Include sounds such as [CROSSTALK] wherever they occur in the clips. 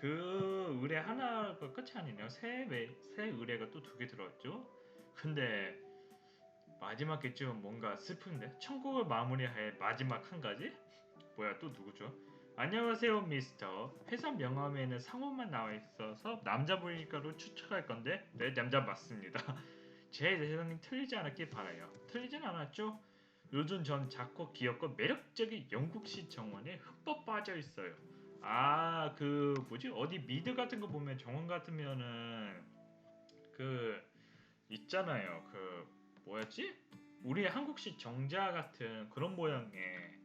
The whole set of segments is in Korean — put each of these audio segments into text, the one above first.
그 의뢰 하나가 끝이 아니네요. 새, 매- 새 의뢰가 또 두 개 들어왔죠. 근데 마지막 게쯤은 뭔가 슬픈데 천국을 마무리할 마지막 한 가지? 뭐야 또 누구죠? 안녕하세요 미스터 회사 명함에는 상호만 나와 있어서 남자분이니까로 추측할 건데 네 남자 맞습니다 [LAUGHS] 제 예상이 틀리지 않았길 바라요 틀리진 않았죠? 요즘 전 작고 귀엽고 매력적인 영국식 정원에 흠뻑 빠져 있어요 아 그 뭐지 어디 미드 같은 거 보면 정원 같으면은 그 있잖아요 그 뭐였지? 우리 한국식 정자 같은 그런 모양의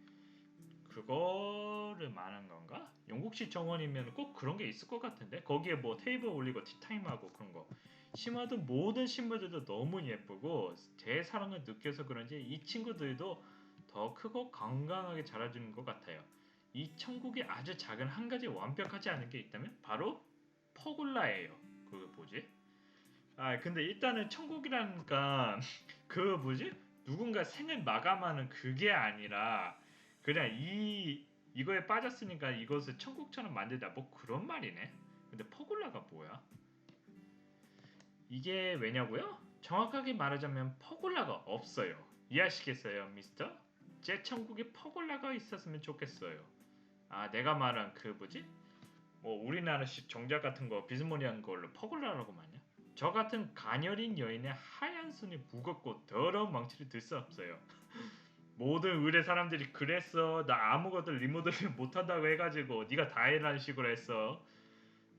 그거를 말하는 건가? 영국식 정원이면 꼭 그런 게 있을 것 같은데 거기에 뭐 테이블 올리고 티타임하고 그런 거 심하든 모든 식물들도 너무 예쁘고 제 사랑을 느껴서 그런지 이 친구들도 더 크고 건강하게 자라주는 것 같아요. 이 천국에 아주 작은 한 가지 완벽하지 않은 게 있다면 바로 퍼골라예요. 그 뭐지? 아 근데 일단은 천국이라니까 [LAUGHS] 그 뭐지? 누군가 생을 마감하는 그게 아니라 그냥 이 이거에 빠졌으니까 이것을 천국처럼 만들다 뭐 그런 말이네. 근데 퍼골라가 뭐야? 이게 왜냐고요? 정확하게 말하자면 퍼골라가 없어요. 이해하시겠어요, 미스터? 제 천국에 퍼골라가 있었으면 좋겠어요. 아, 내가 말한 그 뭐지? 뭐 우리나라식 정자 같은 거 비스무리한 걸로 퍼골라라고 말냐? 저 같은 가녀린 여인의 하얀 손이 무겁고 더러운 망치를 들 수 없어요. [LAUGHS] 모든 의뢰 사람들이 그랬어. 나 아무것도 리모델링 [LAUGHS] 못한다고 해가지고 네가 다 해라는 식으로 했어.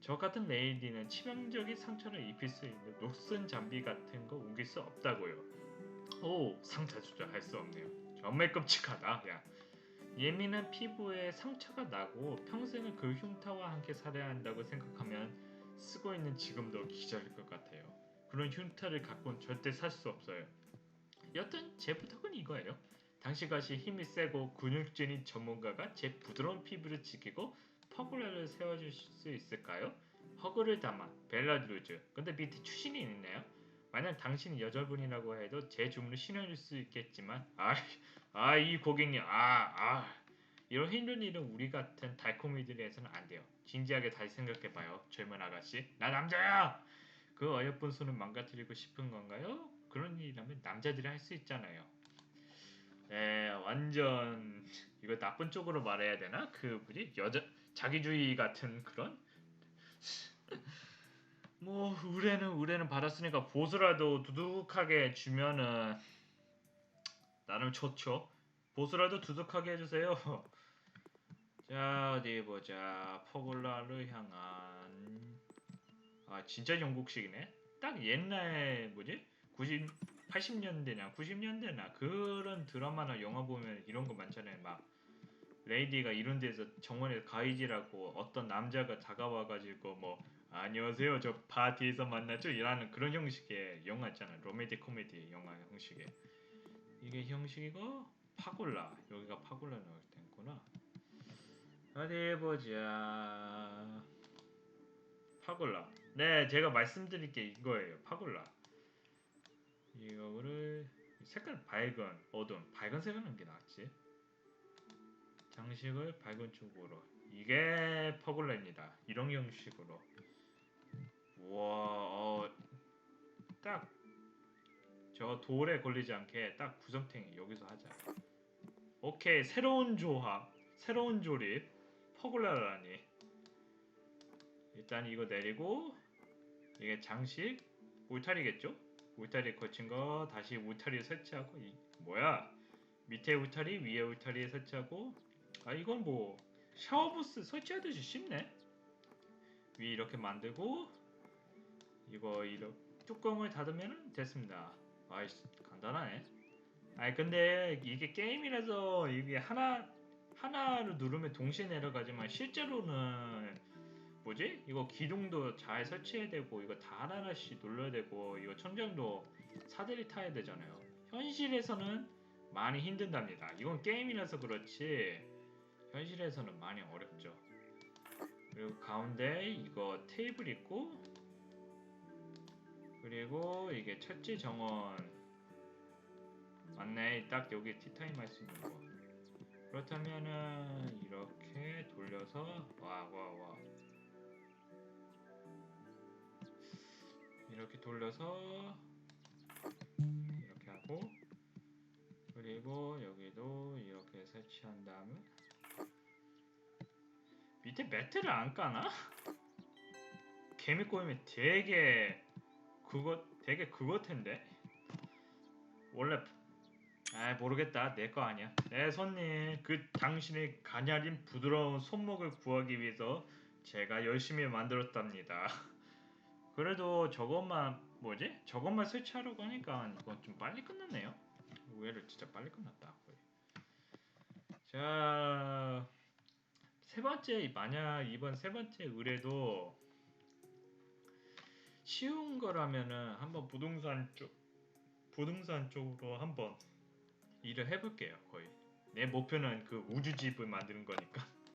저 같은 레이디는 치명적인 상처를 입힐 수 있는 녹슨 잠비 같은 거 우길 수 없다고요. 오 상처 조절할 수 없네요. 정말 끔찍하다. 야 예민한 피부에 상처가 나고 평생을 그 흉터와 함께 살아야 한다고 생각하면 쓰고 있는 지금도 기절일 것 같아요. 그런 흉터를 갖고는 절대 살 수 없어요. 여튼 제 부탁은 이거예요. 당신같이 힘이 세고 근육질인 전문가가 제 부드러운 피부를 지키고 퍼블라를 세워줄 수 있을까요? 허그를 담아 벨라드루즈 근데 밑에 추신이 있네요 만약 당신이 여자분이라고 해도 제 주문을 신어줄 수 있겠지만 아 이 고객님 아 아. 이런 힘든 일은 우리 같은 달콤이들이 해서는 안 돼요 진지하게 다시 생각해봐요 젊은 아가씨 나 남자야 그 어여쁜 손을 망가뜨리고 싶은 건가요? 그런 일이라면 남자들이 할 수 있잖아요 에 완전 이거 나쁜 쪽으로 말해야 되나? 그 뭐지 여자 자기주의 같은 그런 뭐 의뢰는 의뢰는 받았으니까 보수라도 두둑하게 주면은 나름 좋죠. 보수라도 두둑하게 해주세요. [LAUGHS] 자 어디 보자 퍼골라를 향한 아 진짜 영국식이네. 딱 옛날 뭐지 90 80년대냐 90년대나 그런 드라마나 영화 보면 이런 거 많잖아요. 막 레이디가 이런 데서 정원에 가이지라고 어떤 남자가 다가와가지고 뭐 안녕하세요 저 파티에서 만났죠 이라는 그런 형식의 영화 있잖아요 로맨틱 코미디 영화 형식의 이게 형식이고 파골라. 여기가 파골라 나올 텐구나. 어디 보자. 파골라. 네 제가 말씀드릴 게 이거예요. 파골라. 이거를 색깔 밝은 어두운 밝은 색은 하는 게 낫지? 장식을 밝은 쪽으로. 이게 퍼골라입니다. 이런 형식으로. 우와 어, 딱 저 돌에 걸리지 않게 딱 구성탱이 여기서 하자. 오케이 새로운 조합 새로운 조립 퍼골라라니. 일단 이거 내리고 이게 장식 울타리겠죠? 울타리 거친 거 다시 울타리 설치하고 이 뭐야? 밑에 울타리 위에 울타리에 설치하고. 아 이건 뭐 샤워부스 설치하듯이 쉽네. 위 이렇게 만들고 이거 이렇게 뚜껑을 닫으면 됐습니다 아이씨 간단하네 아니 근데 이게 게임이라서 이게 하나 하나를 누르면 동시에 내려가지만 실제로는 뭐지? 이거 기둥도 잘 설치해야 되고 이거 다 하나하나씩 눌러야 되고 이거 천장도 사다리 타야 되잖아요 현실에서는 많이 힘든답니다 이건 게임이라서 그렇지 현실에서는 많이 어렵죠. 그리고 가운데 이거 테이블 있고 그리고 이게 채취 정원 맞네 딱 여기 티타임 할 수 있는 거 그렇다면은 이렇게 돌려서 와 와, 와. 이렇게 돌려서 이렇게 하고 그리고 여기도 이렇게 설치한 다음에 밑에 매트를 안 까나? 개미꼬임이 되게 그거 되게 그거 텐데? 원래 아 모르겠다. 내 거 아니야. 네 손님 그 당신의 가녀린 부드러운 손목을 구하기 위해서 제가 열심히 만들었답니다. [LAUGHS] 그래도 저것만 뭐지? 저것만 설치하려고 하니까 이건 좀 빨리 끝났네요. 의외로 진짜 빨리 끝났다 거의. 자세 번째 만약 이번 세 번째 의뢰도 쉬운 거라면은 한번 부동산 쪽 부동산 쪽으로 한번 일을 해볼게요 거의. 내 목표는 그 우주집을 만드는 거니까